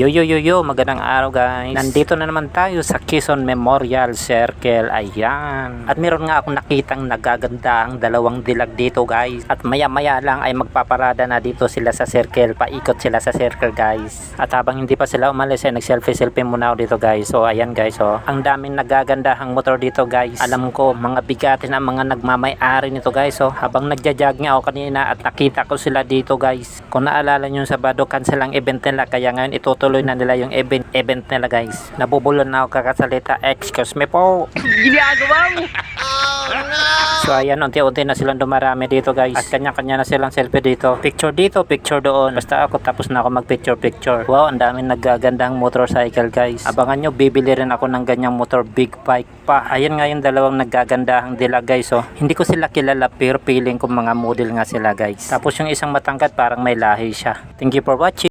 Yo yo yo yo, magandang araw guys. Nandito na naman tayo sa Quezon Memorial Circle. Ayan. At meron nga akong nakitang nagaganda ang dalawang dilag dito guys. At maya maya lang ay magpaparada na dito sila sa circle. Paikot sila sa circle guys. At habang hindi pa sila umalis ay nag-selfie selfie muna ako dito guys. So ayan guys oh. Ang daming nagagandahang motor dito guys. Alam ko mga bigatin ang mga nagmamay-ari nito guys oh. Habang nagja-jog nga ako kanina at nakita ko sila dito guys. Kung naalala nyo sa Sabado cancel ang event nila kaya ngayon itutuloy na nila yung event, event nila guys. Nabubulon na ako kakasalita. Excuse me po. So ayan, unti-unti na silang dumarami dito guys. At kanya-kanya na silang selfie dito. Picture dito, picture doon. Basta ako tapos na ako mag-picture-picture. Wow, ang daming naggagandang motorcycle guys. Abangan nyo, bibili rin ako ng ganyang motor big bike pa. Ayan nga yung dalawang naggagandahang dila guys. Oh. Hindi ko sila kilala pero feeling ko mga model nga sila guys. Tapos yung isang matangkad parang may lahi siya. Thank you for watching.